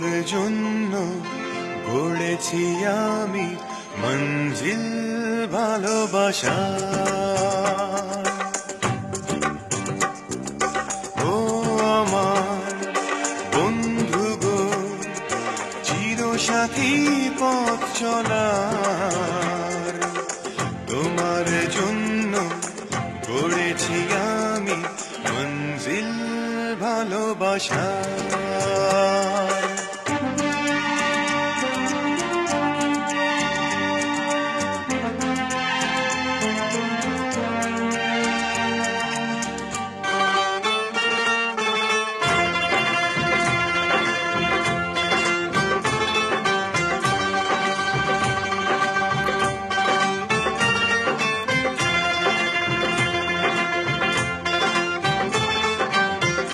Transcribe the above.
পেয়েছি আমি মঞ্জিল ভালোবাসা। ও আমার বন্ধু গো, চিরসাথী পথ চলার। তোমার জন্য গড়েছি আমি মঞ্জিল ভালোবাসা।